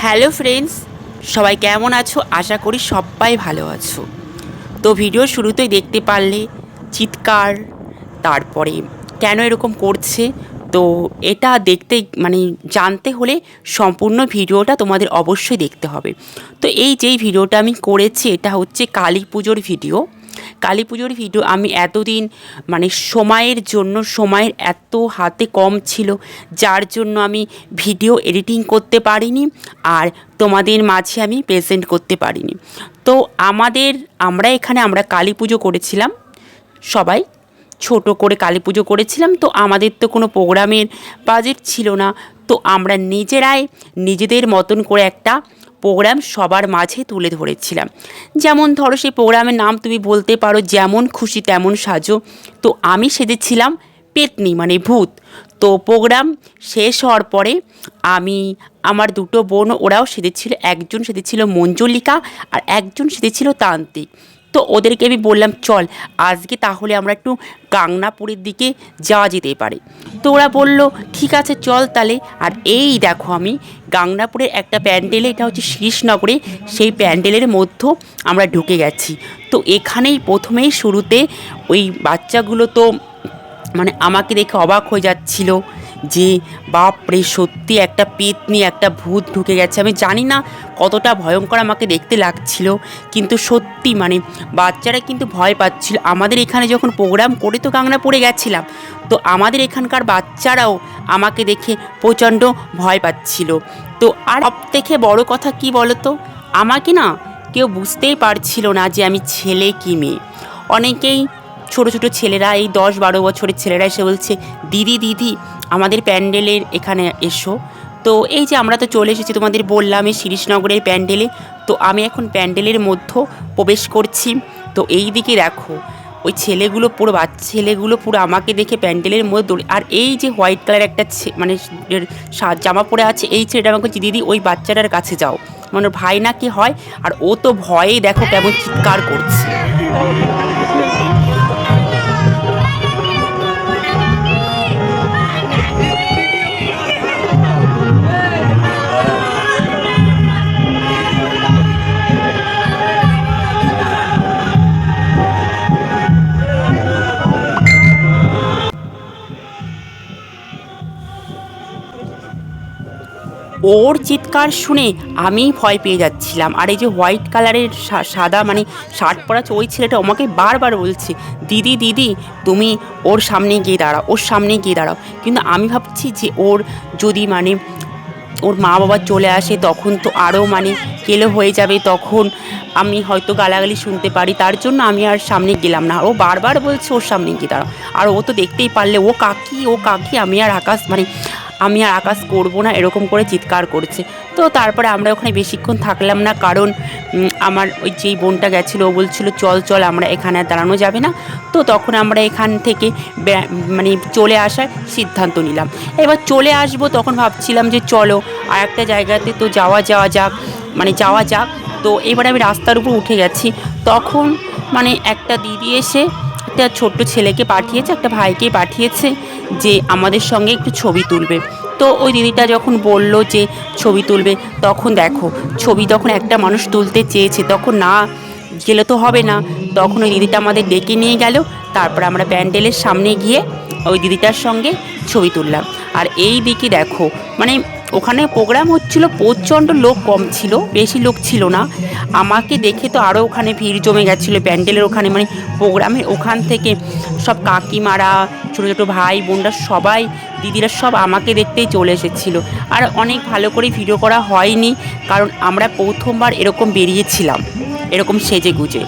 Hello friends, সবাই কেমন আছো? আশা করি সবাই ভালো আছো। তো ভিডিও শুরুতেই দেখতে পারলে চিৎকার, তারপরে কেন এরকম করছে? তো এটা দেখতে মানে জানতে হলে সম্পূর্ণ ভিডিওটা তোমাদের অবশ্যই দেখতে হবে। তো এই যেই ভিডিওটা আমি করেছি, এটা হচ্ছে কালী পুজোর ভিডিও। কালী পুজোর ভিডিও আমি এতদিন মানে সময়ের জন্য, সময়ের এত হাতে কম ছিল, যার জন্য আমি ভিডিও এডিটিং করতে পারিনি আর তোমাদের মাঝে আমি প্রেজেন্ট করতে পারিনি। তো আমাদের, আমরা এখানে, আমরা কালী পুজো করেছিলাম, সবাই ছোট করে কালী পুজো করেছিলাম, তো আমাদের তো কোনো প্রোগ্রামের বাজেট ছিল না, তো আমরা নিজেরাই নিজেদের মতন করে একটা প্রোগ্রাম সবার মাঝে তুলে ধরেছিলাম। যেমন ধরো সেই প্রোগ্রামের নাম তুমি বলতে পারো, যেমন খুশি তেমন সাজো। তো আমি সেজেছিলাম পেতনি মানে ভূত। তো প্রোগ্রাম শেষ হওয়ার পরে আমি, আমার দুটো বোন, ওরাও সেজেছিল, একজন সেজেছিল মঞ্জলিকা আর একজন সেজেছিল তান্ত্রিক। তো ওদেরকে আমি বললাম, চল, আজকে তাহলে আমরা একটু গাংনাপুরের দিকে যাওয়া যেতে পারে। তো ওরা বলল, ঠিক আছে, চল তাহলে। আর এই দেখো আমি গাংনাপুরের একটা প্যান্ডেলে, এটা হচ্ছে শীর্ষনগরে সেই প্যান্ডেলের মধ্যে আমরা ঢুকে গেছি। তো এখানেই প্রথমেই শুরুতে ওই বাচ্চাগুলো তো মানে আমাকে দেখে অবাক হয়ে যাচ্ছিল। যে বাপরে সত্যি একটা পেতনি, একটা ভূত ঢুকে গেছে। আমি জানি না কতটা ভয়ঙ্কর আমাকে দেখতে লাগছিল, কিন্তু সত্যি মানে বাচ্চারা কিন্তু ভয় পাচ্ছিল। আমাদের এখানে যখন প্রোগ্রাম করে তো কাংনা পড়ে গেছিলাম, তো আমাদের এখানকার বাচ্চারাও আমাকে দেখে প্রচণ্ড ভয় পাচ্ছিল। তো আর সব থেকে বড় কথা কি বলো তো আমাকে না কেউ বুঝতেই পারছিল না যে আমি ছেলে কি মেয়ে। অনেকেই ছোট ছোট ছেলেরা, এই দশ বারো বছরের ছেলেরা এসে বলছে, দিদি দিদি আমাদের প্যান্ডেলের এখানে এসো। তো এই যে আমরা তো চলে এসেছি তোমাদের বললাম এই শিরিশনগরের প্যান্ডেলে। তো আমি এখন প্যান্ডেলের মধ্যে প্রবেশ করছি। তো এই দিকে দেখো ওই ছেলেগুলো পুরো বাচ্চা ছেলেগুলো পুরো আমাকে দেখে প্যান্ডেলের মধ্যে দৌড়ে আর এই যে হোয়াইট কালার একটা মানে জামা পরে আছে এই ছেলেটা আমাকে বলছে, দিদি ওই বাচ্চাটার কাছে যাও। মানে ভাই না কি হয়? আর ও তো ভয়ে দেখো কেমন চিৎকার করছে। ওর চিৎকার শুনে আমি ভয় পেয়ে যাচ্ছিলাম। আর এই যে হোয়াইট কালারের সাদা মানে শার্ট পরা ওই ছেলেটা আমাকে বারবার বলছে, দিদি দিদি, তুমি ওর সামনে গিয়ে দাঁড়াও, ওর সামনে গিয়ে দাঁড়াও। কিন্তু আমি ভাবছি যে ওর যদি মানে ওর মা বাবা চলে আসে, তখন তো আরও মানে কেলো হয়ে যাবে, তখন আমি হয়তো গালাগালি শুনতে পারি। তার জন্য আমি আর সামনে গেলাম না। ও বারবার বলছে, ওর সামনে গিয়ে দাঁড়াও। আর ও তো দেখতেই পারলে, ও কাকি ও কাকি, আমি আর আকাশ মানে আমি আর আকাশ করব না, এরকম করে চিৎকার করছে। তো তারপরে আমরা ওখানে বেশিক্ষণ থাকলাম না, কারণ আমার ওই যেই বোনটা গেছিল, ও বলছিল, চল চল, আমরা এখানে দাঁড়ানো যাবে না। তো তখন আমরা এখান থেকে মানে চলে আসার সিদ্ধান্ত নিলাম। এবার চলে আসব তখন ভাবছিলাম যে, চলো, আর একটা জায়গাতে তো যাওয়া যাওয়া যাক মানে যাওয়া যাক। তো এবার আমি রাস্তার উপর উঠে গেছি। তখন মানে একটা দিদি এসে একটা ছোট্ট ছেলেকে পাঠিয়েছে, একটা ভাইকে পাঠিয়েছে যে আমাদের সঙ্গে একটু ছবি তুলবে। তো ওই দিদিটা যখন বলল যে ছবি তুলবে, তখন দেখো, ছবি তখন একটা মানুষ তুলতে চেয়েছে, তখন না গেলে তো হবে না। তখন ওই দিদিটা আমাদের ডেকে নিয়ে গেল, তারপর আমরা প্যান্ডেলের সামনে গিয়ে ওই দিদিটার সঙ্গে ছবি তুললাম। আর এই দিকে দেখো মানে ওখানে প্রোগ্রাম হচ্ছিল, প্রচণ্ড লোক কম ছিল, বেশি লোক ছিল না। আমাকে দেখে তো আরও ওখানে ভিড় জমে গেছিল, প্যান্ডেলের ওখানে মানে প্রোগ্রামের ওখান থেকে সব কাকিমারা, ছোটো ছোটো ভাই বোনরা সবাই, দিদিরা সব আমাকে দেখতেই চলে এসেছিল। আর অনেক ভালো করে ভিডিও করা হয়নি, কারণ আমরা প্রথমবার এরকম বেরিয়েছিলাম, এরকম সেজে গুজে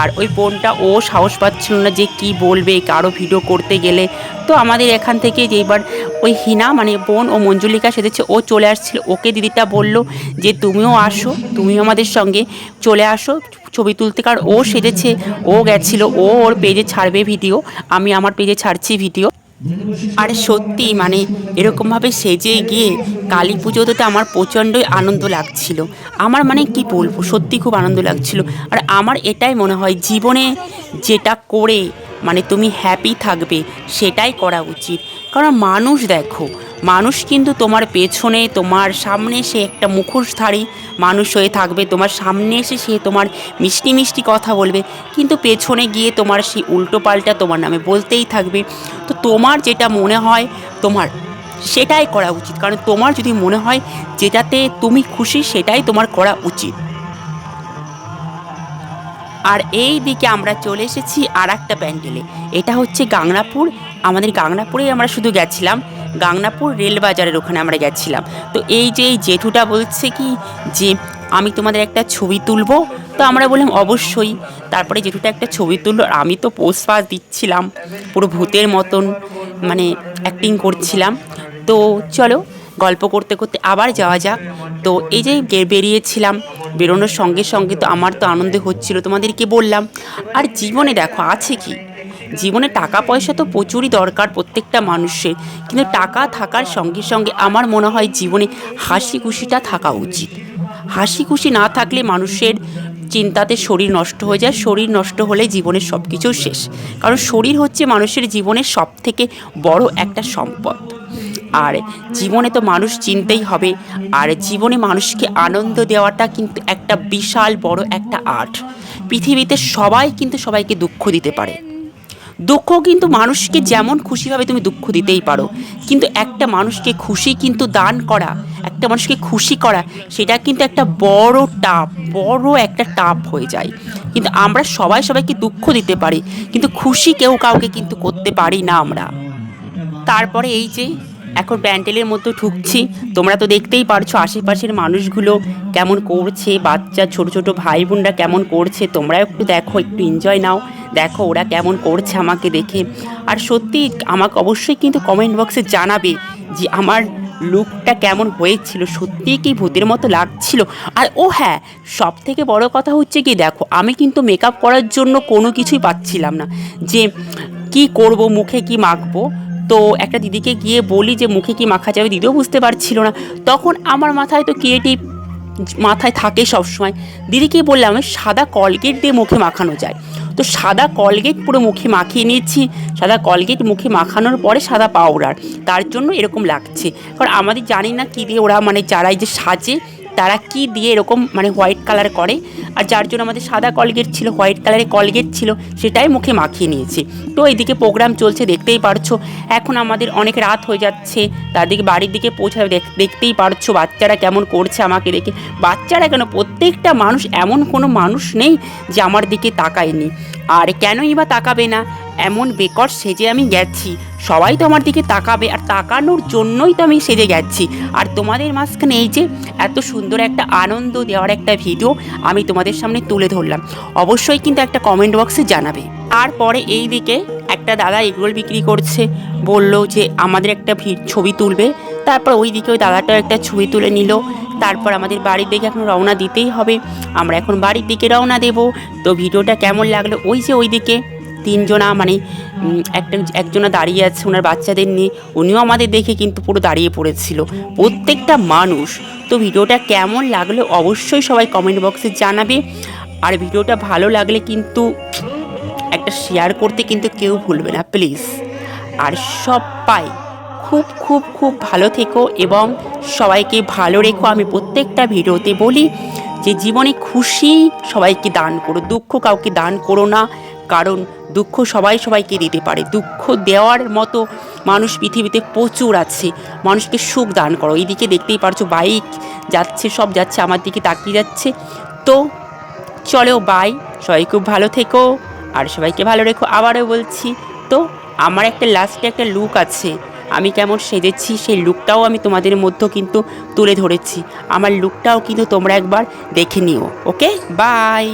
আর ওই বোনটা ও সাহস পাচ্ছিল না যে কি বলবে, কারও ভিডিও করতে গেলে। তো আমাদের এখান থেকে যেবার ওই হিনা মানে বোন ও মঞ্জুলিকা সেজেছে, ও চলে আসছিল। ওকে দিদিটা বলল যে, তুমিও আসো, তুমিও আমাদের সঙ্গে চলে আসো। ছবি তুলতে, কারণ ও সেজেছে, ও গেছিল, ও ওর পেজে ছাড়বে ভিডিও আমি আমার পেজে ছাড়ছি ভিডিও আর সত্যি মানে এরকমভাবে সেজে গিয়ে কালী পুজোতে আমার প্রচণ্ডই আনন্দ লাগছিল। আমার মানে কি বলব, সত্যি খুব আনন্দ লাগছিল। আর আমার এটাই মনে হয়, জীবনে যেটা করে মানে তুমি হ্যাপি থাকবে, সেটাই করা উচিত। কারণ মানুষ দেখো মানুষ কিন্তু তোমার পেছনে, তোমার সামনে সে একটা মুখোশধারী মানুষ হয়ে থাকবে, তোমার সামনে এসে সে তোমার মিষ্টি মিষ্টি কথা বলবে। কিন্তু পেছনে গিয়ে তোমার সেই উল্টো পাল্টা তোমার নামে বলতেই থাকবে। তো তোমার যেটা মনে হয়, তোমার সেটাই করা উচিত। কারণ তোমার যদি মনে হয় যেটাতে তুমি খুশি, সেটাই তোমার করা উচিত। আর এই দিকে আমরা চলে এসেছি আর একটা প্যান্ডেলে। এটা হচ্ছে গাংনাপুর। আমাদের গাংনাপুরেই আমরা শুধু গেছিলাম। গাংনাপুর রেল বাজারের ওখানে আমরা গেছিলাম তো এই যে এই জেঠুটা বলছে কি যে, আমি তোমাদের একটা ছবি তুলবো? তো আমরা বললাম, অবশ্যই। তারপরে জেঠুটা একটা ছবি তুললো আর আমি তো পোস্ট পাস দিচ্ছিলাম, পুরো ভূতের মতন মানে অ্যাক্টিং করছিলাম। তো চলো, গল্প করতে করতে আবার যাওয়া যাক। তো এই যে বেরিয়েছিলাম, বেরোনোর সঙ্গে সঙ্গে তো আমার তো আনন্দ হচ্ছিল, তোমাদেরকে বললাম। আর জীবনে দেখো, আছে কি? জীবনে টাকা পয়সা তো প্রচুরই দরকার প্রত্যেকটা মানুষের। কিন্তু টাকা থাকার সঙ্গে সঙ্গে আমার মনে হয় জীবনে হাসি খুশিটা থাকা উচিত। হাসি খুশি না থাকলে মানুষের চিন্তাতে শরীর নষ্ট হয়ে যায়, শরীর নষ্ট হলে জীবনের সব কিছু শেষ। কারণ শরীর হচ্ছে মানুষের জীবনের সব থেকে বড় একটা সম্পদ। আর জীবনে তো মানুষ চিনতেই হবে, আর জীবনে মানুষকে আনন্দ দেওয়াটা কিন্তু একটা বিশাল বড় একটা আর্ট। পৃথিবীতে সবাই কিন্তু সবাইকে দুঃখ দিতে পারে। দুঃখ কিন্তু মানুষকে যেমন খুশিভাবে তুমি দুঃখ দিতেই পারো, কিন্তু একটা মানুষকে খুশি কিন্তু দান করা, একটা মানুষকে খুশি করা, সেটা কিন্তু একটা বড় টাপ, বড় একটা টাপ হয়ে যায়। কিন্তু আমরা সবাই সবাইকে দুঃখ দিতে পারি, কিন্তু খুশি কেউ কাউকে কিন্তু করতে পারি না আমরা। তারপরে এই যে এখন প্যান্ডেলের মধ্যে ঠুকছি তোমরা তো দেখতেই পারছ আশেপাশের মানুষগুলো কেমন করছে, বাচ্চা, ছোট ছোট ভাই বোনরা কেমন করছে। তোমরা একটু দেখো, একটু এনজয় নাও। দেখো ওরা কেমন করছে আমাকে দেখে। আর সত্যি আমাকে অবশ্যই কিন্তু কমেন্ট বক্সে জানাবে যে আমার লুকটা কেমন হয়েছিল। সত্যিই কি ভূতের মতো লাগছিল? আর ও হ্যাঁ সব থেকে বড় কথা হচ্ছে কি দেখো, আমি কিন্তু মেকআপ করার জন্য কোনো কিছুই পাচ্ছিলাম না। যে কি করব, মুখে কি মাখবো? তো একটা দিদিকে গিয়ে বলি যে, মুখে কি মাখা যাবে? দিদিও বুঝতে পারছিল না। তখন আমার মাথায় তো ক্রিয়েটিভ মাথায় থাকে সবসময়। দিদিকে বললাম সাদা কলগেট দিয়ে মুখে মাখানো যায়। তো সাদা কলগেট পুরো মুখে মাখিয়ে নিয়েছি। সাদা কলগেট মুখে মাখানোর পরে সাদা পাউডার। তার জন্য এরকম লাগছে। কারণ আমাদের জানি না কী দিয়ে ওরা মানে যারা এই যে সাজে। তারা কি দিয়ে এরকম মানে হোয়াইট কালার করে? আর যার জন্য আমাদের সাদা কলগেট ছিল হোয়াইট কালারের কলগেট ছিল, সেটাই মুখে মাখিয়ে নিয়েছি। তো এইদিকে প্রোগ্রাম চলছে, দেখতেই পারছ। এখন আমাদের অনেক রাত হয়ে যাচ্ছে। তাদেরকে বাড়ির দিকে পৌঁছাবে দেখতেই পারছ বাচ্চারা কেমন করছে আমাকে দেখে। বাচ্চারা কেন? প্রত্যেকটা মানুষ এমন কোনো মানুষ নেই যে আমার দিকে তাকায়নি। আর কেনই বা তাকাবে না? এমন বেকর সেজে আমি গেছি। সবাই তো আমার দিকে তাকাবে আর তাকানোর জন্যই তো আমি সেজে গেছি। আর তোমাদের মাঝখানে এই যে এত সুন্দর একটা আনন্দ দেওয়ার একটা ভিডিও আমি তোমাদের সামনে তুলে ধরলাম। অবশ্যই কিন্তু একটা কমেন্ট বক্সে জানাবে। তারপরে এই দিকে একটা দাদা এগরোল বিক্রি করছে। বলল যে আমাদের একটা ছবি তুলবে। তারপর ওই দিকে ওই দাদাটাও একটা ছবি তুলে নিল। তারপর আমাদের বাড়ির দিকে এখন রওনা দিতেই হবে। আমরা এখন বাড়ির দিকে রওনা দেব। তো ভিডিওটা কেমন লাগল? ওই যে ওই দিকে তিনজনা মানে একটা, একজনা দাঁড়িয়ে আছে ওনার বাচ্চাদের নিয়ে। উনিও আমাদের দেখে কিন্তু পুরো দাঁড়িয়ে পড়েছিল। প্রত্যেকটা মানুষ। তো ভিডিওটা কেমন লাগল অবশ্যই সবাই কমেন্ট বক্সে জানাবে। আর ভিডিওটা ভালো লাগলে কিন্তু একটা শেয়ার করতে কিন্তু কেউ ভুলবে না প্লিজ আর সব সবাই খুব খুব খুব ভালো থেকো এবং সবাইকে ভালো রেখো। আমি প্রত্যেকটা ভিডিওতে বলি যে জীবনে খুশি সবাইকে দান করো, দুঃখ কাউকে দান করো না। কারণ দুঃখ সবাই সবাইকে দিতে পারে। দুঃখ দেওয়ার মতো মানুষ পৃথিবীতে প্রচুর আছে। মানুষকে সুখ দান করো। এইদিকে দেখতেই পারছ বাইক যাচ্ছে, সব যাচ্ছে, আমার দিকে তাকিয়ে যাচ্ছে। তো চলো বাই সবাই খুব ভালো থেকো আর সবাইকে ভালো রেখো। আবারও বলছি, তো আমার একটা লাস্টে একটা লুক আছে। আমি কেমন সেজেছি, সেই লুকটাও আমি তোমাদের মধ্যে কিন্তু তুলে ধরেছি। আমার লুকটাও কিন্তু তোমরা একবার দেখে নিও, ওকে? বাই